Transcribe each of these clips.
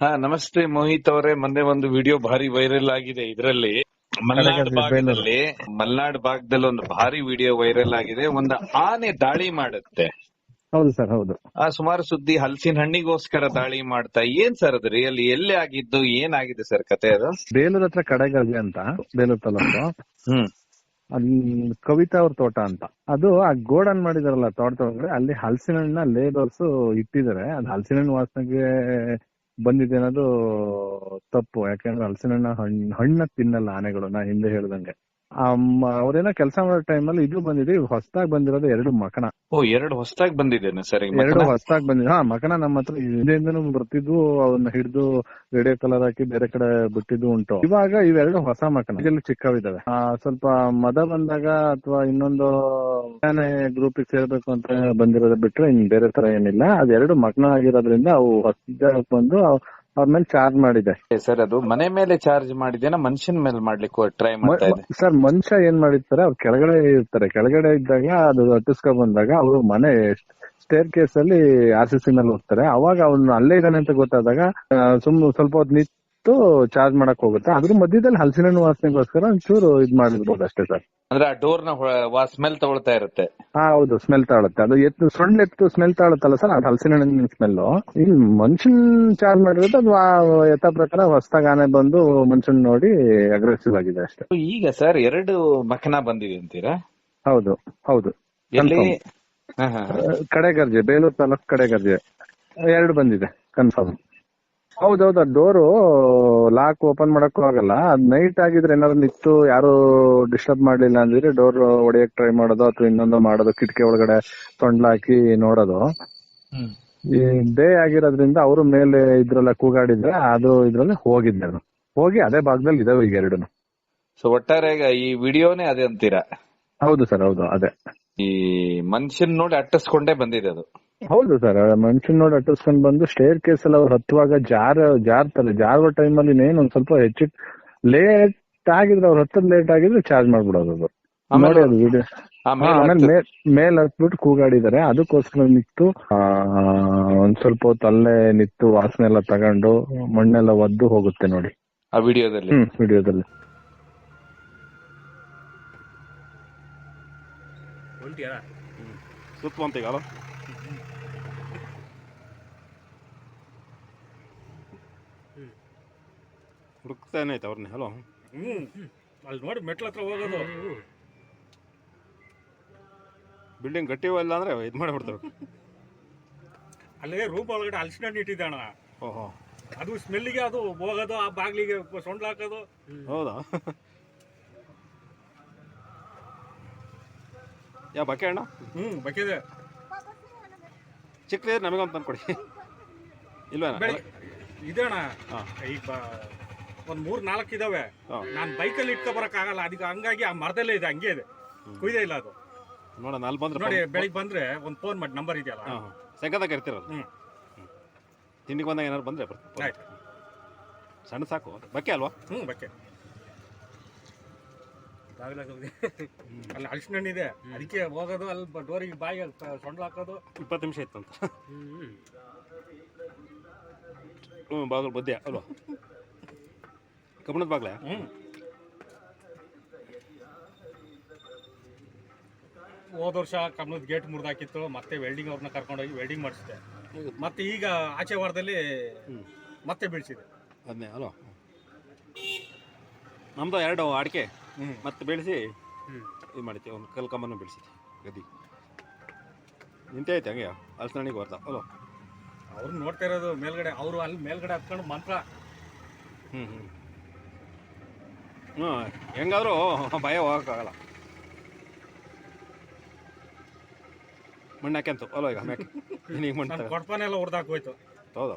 ಹಾ ನಮಸ್ತೆ ಮೋಹಿತ್ ಅವರೇ. ಮೊನ್ನೆ ಒಂದು ವಿಡಿಯೋ ಭಾರಿ ವೈರಲ್ ಆಗಿದೆ ಇದರಲ್ಲಿ. ಮಲ್ನಾಡ್ ಭಾಗದಲ್ಲಿ ಮಲ್ನಾಡ್ ಭಾಗದಲ್ಲಿ ಒಂದು ಭಾರಿ ವಿಡಿಯೋ ವೈರಲ್ ಆಗಿದೆ. ಒಂದು ಆನೆ ದಾಳಿ ಮಾಡುತ್ತೆ. ಹೌದು ಸರ್ ಹೌದು. ಆ ಸುಮಾರು ಸುದ್ದಿ ಹಲಸಿನ ಹಣ್ಣಿಗೋಸ್ಕರ ದಾಳಿ ಮಾಡ್ತಾ. ಏನ್ ಸರ್ ಅದು ರಿಯಲ್? ಎಲ್ಲಿ ಆಗಿದ್ದು? ಏನಾಗಿದೆ ಸರ್ ಕತೆ ಅದು? ಬೇಲೂರ್ ಹತ್ರ ಕಡೆಗರ್ಗೆ ಅಂತ ಬೇಲೂರ್ ತಾಲೂಕು. ಹ್ಮ್. ಅಲ್ಲಿ ಕವಿತಾ ಅವ್ರ ತೋಟ ಅಂತ. ಅದು ಆ ಗೋಡನ್ ಮಾಡಿದಾರಲ್ಲ ತೋಟದೊಳಗಡೆ ಅಲ್ಲಿ ಹಲಸಿನ ಹಣ್ಣ ಲೇಬರ್ಸ್ ಇಟ್ಟಿದ್ದಾರೆ. ಅದ್ ಹಲಸಿನ ಹಣ್ಣು ವಾಸನೆಗೆ ಬಂದಿದೆ ಅನ್ನೋದು ತಪ್ಪು? ಯಾಕಂದ್ರೆ ಹಲಸಿನ ಹಣ್ಣ ಹಣ್ಣ್- ತಿನ್ನಲ್ಲ ಆನೆಗಳು ನಾ ಹಿಂದೆ ಹೇಳ್ದಂಗೆ. ಅವ್ರೇನೋ ಕೆಲಸ ಮಾಡೋ ಟೈಮಲ್ಲಿ ಇದು ಬಂದಿದೆ ಹೊಸದಾಗಿ ಬಂದಿರೋದು ಎರಡು ಮಕನ. ಓ ಎರಡು ಹೊಸದಾಗಿ ಬಂದಿದ್ದೇನೆ ಸರಿ ಎರಡು? ಹೊಸದಾಗಿ ಬಂದಿದೆ. ಹಾ ಮಕನ ನಮ್ಮ ಹತ್ರ ಹಿಂದೆಯಿಂದನೂ ಬರ್ತಿದ್ವು ಅವನ್ನ ಹಿಡಿದು ರೇಡಿಯೋ ಕಲರ್ ಹಾಕಿ ಬೇರೆ ಕಡೆ ಬಿಟ್ಟಿದ್ದು ಉಂಟು. ಇವಾಗ ಇವೆರಡು ಹೊಸ ಮಕನ. ಇದೆಲ್ಲ ಚಿಕ್ಕವಿದಾವೆ ಆ, ಸ್ವಲ್ಪ ಮದ ಬಂದಾಗ ಅಥವಾ ಇನ್ನೊಂದು ಗ್ರೂಪ್ ಸೇರ್ಬೇಕು ಅಂತ ಬಂದಿರೋದು ಬಿಟ್ರೆ ಇನ್ ಬೇರೆ ತರ ಏನಿಲ್ಲ. ಅದೆರಡು ಮಕನ ಆಗಿರೋದ್ರಿಂದ ಅವು ಹೊಸದಾಗಿ ಬಂದು ಅವ್ರ ಮೇಲೆ ಚಾರ್ಜ್ ಮಾಡಿದೆ ಸರ್ ಅದು ಮನೆ ಮೇಲೆ ಚಾರ್ಜ್ ಮಾಡಿದೇನ ಮನುಷ್ಯನ ಮೇಲೆ ಮಾಡ್ಲಿಕ್ಕೆ ಟ್ರೈ ಮಾಡ್ತಾ ಇದೆ. ಸರ್ ಮನುಷ್ಯ ಏನ್ ಮಾಡಿರ್ತಾರೆ ಅವ್ರು ಕೆಳಗಡೆ ಇರ್ತಾರೆ. ಕೆಳಗಡೆ ಇದ್ದಾಗ ಅದು ಹತ್ತಿಸ್ಕೊಂಡ್ ಬಂದಾಗ ಅವರು ಮನೆ ಸ್ಟೇರ್ ಕೇಸ್ ಅಲ್ಲಿ ಆರ್ ಸಿ ಸಿ ಮೇಲೆ ಹೋಗ್ತಾರೆ. ಅವಾಗ ಅವ್ನು ಅಲ್ಲೇ ಇದ್ದಾನೆ ಅಂತ ಗೊತ್ತಾದಾಗ ಸುಮ್ನೆ ಸುಮ್ ಸ್ವಲ್ಪ ಹೊತ್ತು ನಿಂತು ಚಾರ್ಜ್ ಮಾಡಕ್ ಹೋಗುತ್ತೆ. ಅದ್ರ ಮಧ್ಯದಲ್ಲಿ ಹಲಸಿನ ಹಣ್ಣು ವಾಸನೆಗೋಸ್ಕರ ಒಂಚೂರು ಇದ್ ಮಾಡಿರ್ಬೋದು ಅಷ್ಟೇ ಸರ್. ಅಂದ್ರೆ ಆ ಡೋರ್ನ ಸ್ಮೆಲ್ ತಗೊಳ್ತಾ ಇರುತ್ತೆ. ಹಾ ಹೌದು ಸ್ಮೆಲ್ ತಾಳುತ್ತೆ. ಅದು ಎತ್ತು ಸೊಳ್ಳೆ ಎತ್ತು ಸ್ಮೆಲ್ ತಾಳುತ್ತಲ್ಲ ಸರ್ ಅದು ಹಲಸಿನ ಹಣ್ಣಿನ ಸ್ಮೆಲ್ ಇಲ್ಲಿ ಮನುಷ್ಯನ್ ಚಾರ್ಜ್ ಮಾಡಿರೋದು ಅದು ಆ ಯಥಾ ಪ್ರಕಾರ ಹೊಸದಾಗ್ ಆನೆ ಬಂದು ಮನುಷ್ಯನ್ ನೋಡಿ ಅಗ್ರೆಸಿವ್ ಆಗಿದೆ ಅಷ್ಟೇ. ಈಗ ಸರ್ ಎರಡು ಮಖನ ಬಂದಿದೆ ಅಂತೀರಾ? ಹೌದು ಹೌದು. ಎಲ್ಲಿ. ಕಡೆಗರ್ಜೆ ಬೇಲೂರು ತಾಲೂಕ್ ಕಡೆಗರ್ಜೆ. ಎರಡು ಬಂದಿದೆ ಕನ್ಫರ್ಮ್ ಹೌದೌದು ಡೋರು ಲಾಕ್ ಓಪನ್ ಮಾಡಕ್ಕೂ ಆಗಲ್ಲ. ಅದ್ ನೈಟ್ ಆಗಿದ್ರೆ ಏನಾದ್ರು ನಿಂತು ಯಾರು ಡಿಸ್ಟರ್ಬ್ ಮಾಡ್ಲಿಲ್ಲ ಅಂದ್ರೆ ಡೋರ್ ಹೊಡಿಯಕ್ ಟ್ರೈ ಮಾಡೋದು ಅಥವಾ ಇನ್ನೊಂದು ಮಾಡೋದು ಕಿಟಕಿ ಒಳಗಡೆ ತೊಂಡ್ಲಾಕಿ ನೋಡೋದು. ಈ ಡೇ ಆಗಿರೋದ್ರಿಂದ ಅವರು ಮೇಲೆ ಇದ್ರಲ್ಲ ಕೂಗಾಡಿದ್ರೆ ಅದು ಇದ್ರಲ್ಲಿ ಹೋಗಿದ್ದೆ ಅದು ಹೋಗಿ ಅದೇ ಭಾಗದಲ್ಲಿ ಇದಾವೆ ಈಗ ಎರಡು. ಸೊ ಒಟ್ಟಾರೆ ಈಗ ಈ ವಿಡಿಯೋನೇ ಅದೇ ಅಂತೀರಾ? ಹೌದು ಸರ್ ಹೌದು ಅದೇ. ಈ ಮನುಷ್ಯನ್ ನೋಡಿ ಅಟ್ಟಿಸ್ಕೊಂಡೇ ಬಂದಿದೆ ಅದು. ಹೌದು ಸರ್ ಮನುಷ್ಯನ್ ನೋಡಿ ಅಟ್ಟಿಸ್ಕೊಂಡ್ ಬಂದು ಸ್ಟೇರ್ ಕೇಸ್ ಅಲ್ಲಿ ಅವ್ರು ಹತ್ತುವಾಗ ಜಾರ ಜಾರ್ತಾರೆ. ಜಾರುವ ಅಲ್ಲಿ ಇನ್ನೇನು ಒಂದ್ ಸ್ವಲ್ಪ ಹೆಚ್ಚು ಲೇಟ್ ಆಗಿದ್ರೆ ಅವ್ರು ಹತ್ತದ್ ಲೇಟ್ ಆಗಿದ್ರೆ ಚಾರ್ಜ್ ಮಾಡ್ಬಿಡೋದು ಅದು. ನೋಡಿ ಅದು ವಿಡಿಯೋ ಆಮೇಲೆ ಮೇಲ್ ಹತ್ಬಿಟ್ಟು ಕೂಗಾಡಿದಾರೆ ಅದಕ್ಕೋಸ್ಕರ ನಿಂತು ಆ, ಒಂದ್ ಸ್ವಲ್ಪ ಹೊತ್ತು ಅಲ್ಲೇ ನಿಂತು ವಾಸನೆ ಎಲ್ಲ ತಗೊಂಡು ಮಣ್ಣೆಲ್ಲ ಒದ್ದು ಹೋಗುತ್ತೆ ನೋಡಿ. ಆ ವಿಡಿಯೋದಲ್ಲಿ. ಹ್ಮ್ ವಿಡಿಯೋದಲ್ಲಿ. ಸುತ್ತುವಂತ ಈಗ ಅಲ್ಲ ಹುಡುಕ್ತಾನೆ ಐತೆ ಅವ್ರನ್ನ ಹಲೋ ಹ್ಞೂ. ಅಲ್ಲಿ ನೋಡಿ ಮೆಟ್ಲ ಹತ್ರ ಹೋಗೋದು. ಬಿಲ್ಡಿಂಗ್ ಗಟ್ಟಿ ಇಲ್ಲ ಅಂದ್ರೆ ಇದು ಮಾಡಿಬಿಡ್ತಾರೆ. ಅಲ್ಲೇ ರೂಮ್ ಒಳಗಡೆ ಹಲಸಿನ ಹಣ್ಣು ಇಟ್ಟಿದ್ದಾಣ ಓಹೋ. ಅದು ಸ್ಮೆಲ್ಲಿಗೆ ಅದು ಹೋಗೋದು ಆ ಬಾಗ್ಲಿಗೆ ಸೊಂಡ್ಲು ಹಾಕೋದು. ಹೌದಾ? ಯಾ ಬಕೆ ಅಣ್ಣ? ಹ್ಮ್ ಬಕೆದೆ ಚಿಕ್ಕದೇ ನಮಗೊಂದು ತಂದ್ಕೊಡಿ. ಇಲ್ವಾ ಬೆಳಿ ಇದೇಣ ಹಾ. ಈಗ ಒಂದ್ ಮೂರ್ ನಾಲ್ಕು ಇದಾವೆ. ನಾನ್ ಬೈಕ್ ಬೈಕಲ್ಲಿ ಇಟ್ಕೊ ಬರಕ್ ಆಗಲ್ಲ ಅದಕ್ಕೆ ಹಂಗಾಗಿ ಆ ಮರದಲ್ಲೇ ಇದೆ ಹಂಗೆ ಇದೆ. ಕುಯ್ದೇ ಇಲ್ಲ ಅದು. ನೋಡೋಣ ಅಲ್ಲಿ ಬಂದ್ರೆ ನೋಡಿ ಬೆಳಿಗ್ಗೆ ಬಂದ್ರೆ ಒಂದ್ ಫೋನ್ ಮಾಡಿ ನಂಬರ್ ಇದೆಯಲ್ಲ? ಸಂಕದಾಗ ಇರ್ತಿರಲ್ಲ? ಹ್ಮ್. ತಿಂಡಿಗೆ ಬಂದಾಗ ಏನಾದ್ರು ಬಂದ್ರೆ ಬರ್ತೀನಿ. ಆಯ್ತು. ಸಣ್ಣ ಸಾಕು. ಬಕ್ಕೆ ಅಲ್ವಾ? ಹ್ಮ್ ಬಕ್ಕೆ. ಅಲ್ಲಿ ಹಲಸಿನ ಹಣ್ಣು ಇದೆ ಅದಕ್ಕೆ ಹೋಗೋದು ಅಲ್ಲಿ ಡೋರಿಗೆ ಬಾಯಿ ಸೊಂಡ್ಲು ಹಾಕೋದು. ಇಪ್ಪತ್ತು ನಿಮಿಷ ಇತ್ತಂತ ಹ್ಞೂ ಬಾಗಿಲು ಬದ್ದೆ ಅಲ್ವಾ? ಕಬ್ಬಣದ ಬಾಗ್ಲ? ಹೋದ ವರ್ಷ ಕಬ್ಬಣದ ಗೇಟ್ ಮುರಿದಾಕಿತ್ತು ಮತ್ತೆ ವೆಲ್ಡಿಂಗ್ ಅವ್ರನ್ನ ಕರ್ಕೊಂಡೋಗಿ ವೆಲ್ಡಿಂಗ್ ಮಾಡಿಸಿದೆ. ಮತ್ತೆ ಈಗ ಆಚೆ ವಾರದಲ್ಲಿ. ಮತ್ತೆ ಬೆಳೆಸಿದೆ. ಅದನ್ನೇ ಹಲೋ ನಮ್ಮದು ಎರಡು ಅಡಿಕೆ. ಮತ್ತೆ ಬೆಳೆಸಿ. ಇದು ಮಾಡಿದ್ದೆ ಒಂದು ಕಲ್ ಕಮ್ಮನ್ನು ಬೆಳೆಸಿದ್ದೆ ಗದ್ದಿ. ನಿಂತೇ ಐತೆ ಹಂಗೆ? ಅಲ್ಸನಿಗೆ ಬರ್ತಾ ಅಲೋ. ಅವ್ರನ್ನ ನೋಡ್ತಾ ಇರೋದು ಮೇಲ್ಗಡೆ ಅವರು ಅಲ್ಲಿ ಮೇಲ್ಗಡೆ ಹತ್ಕೊಂಡು ಮಂತ್ರ. ಹ್ಞೂ ಹ್ಞೂ ಹ್ಞೂ ಹೆಂಗಾದರೂ ಭಯ ಹೋಗೋಕ್ಕಾಗಲ್ಲ. ಮಣ್ಣು ಹಾಕ್ಯಂತು ಅಲ್ಲ ಈಗ ಈಗ ಮಣ್ಣು ತಗೋ. ಕೊಡ್ಪಾನೆಲ್ಲ ಹೊಡೆದಾಕ್ ಹೋಯ್ತು. ಹೌದಾ.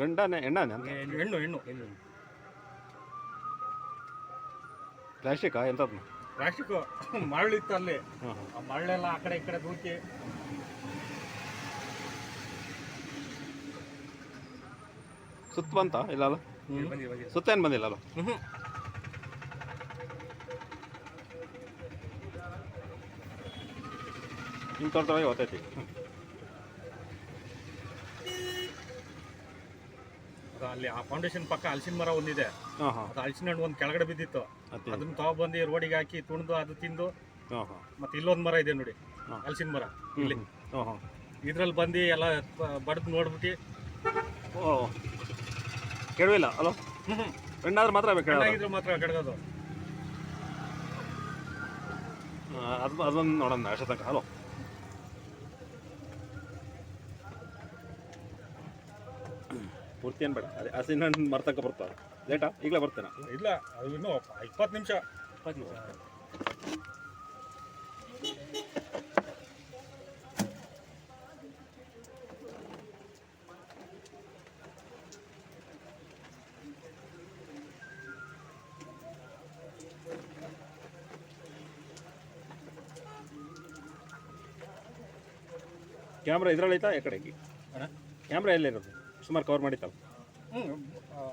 ಗಂಡನೇ ಎಣ್ಣನೆ ಹೆಣ್ಣು ಹೆಣ್ಣು ಹೆಣ್ಣು. ಪ್ಲಾಸ್ಟಿಕಾ ಎಂಥದ್ದು ಪ್ಲಾಸ್ಟಿಕ್ ಮರಳಿತ್ತು ಅಲ್ಲಿ. ಮರಳೆಲ್ಲ ಆ ಕಡೆ ಈ ಕಡೆ ದೂಕಿ. ಸುತ್ತ ಬಂತ? ಇಲ್ಲ ಅಲ್ಲ? ಸುತ್ತ ಏನು ಬಂದಿಲ್ಲ ಅಲ್ಲ? ನಿಮ್ಮ ತೋಟದೊಳಗೆ ಗೊತ್ತೈತಿ. ಅಲ್ಲಿ ಆ ಫೌಂಡೇಶನ್ ಪಕ್ಕ ಹಲಸಿನ ಮರ ಒಂದಿದೆ. ಹಲಸಿನ ಹಣ್ಣು ಒಂದು ಕೆಳಗಡೆ ಬಿದ್ದಿತ್ತು. ಅದನ್ನ ತಗೊಬಂದು ರೋಡಿಗೆ ಹಾಕಿ ತುಣಿದು ಅದು ತಿಂದು ಮತ್ತೆ ಇಲ್ಲೊಂದು ಮರ ಇದೆ ನೋಡಿ ಹಲಸಿನ ಮರ ಇಲ್ಲಿ. ಇದ್ರಲ್ಲಿ ಬಂದು ಎಲ್ಲ ಬಡ್ದು ನೋಡ್ಬಿಟ್ಟು. ಕೆಡವಿಲ್ಲ ಅಲೋ? ಹೆಣ್ಣಾದ್ರೆ ಮಾತ್ರ ಬೇಕು ಕೆಡೋದು ಮಾತ್ರ ಕೆಡಗೋದು ಅದು ಅದೊಂದು ನೋಡೋಣ ಅಷ್ಟೇ ತನಕ ಹಲೋ ಪೂರ್ತಿ ಏನು ಬೇಡ. ಅದೇ ಹಸಿನ ಹಣ್ಣು ಮರ್ತಂಕ ಬರ್ತಾವೆ ಲೇಟಾ ಈಗಲೇ ಬರ್ತೇನೆ? ಇಲ್ಲ ಅದು ಇನ್ನೂ ಇಪ್ಪತ್ತು ನಿಮಿಷ. ಕ್ಯಾಮ್ರಾ ಇದ್ರಲ್ಲಿ ಐತಾ? ಈ ಕಡೆ ಅಣ್ಣ? ಕ್ಯಾಮ್ರಾ ಎಲ್ಲಿರೋದು? ಸುಮಾರು ಕವರ್ ಮಾಡಿತ್ತಲ್ಲ? ಹ್ಞೂ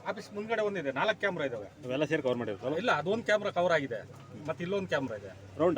ಆಫೀಸ್ ಮುಂದ್ಗಡೆ ಒಂದಿದೆ ನಾಲ್ಕು ಕ್ಯಾಮ್ರಾ ಇದಾವೆ. ಅವೆಲ್ಲ ಸೇರಿ ಕವರ್ ಮಾಡಿರ್ತಲ್ಲ ಇಲ್ಲ ಅದೊಂದು ಕ್ಯಾಮ್ರಾ ಕವರ್ ಆಗಿದೆ. ಮತ್ತೆ ಇಲ್ಲೊಂದು ಕ್ಯಾಮ್ರಾ ಇದೆ. ರೌಂಡ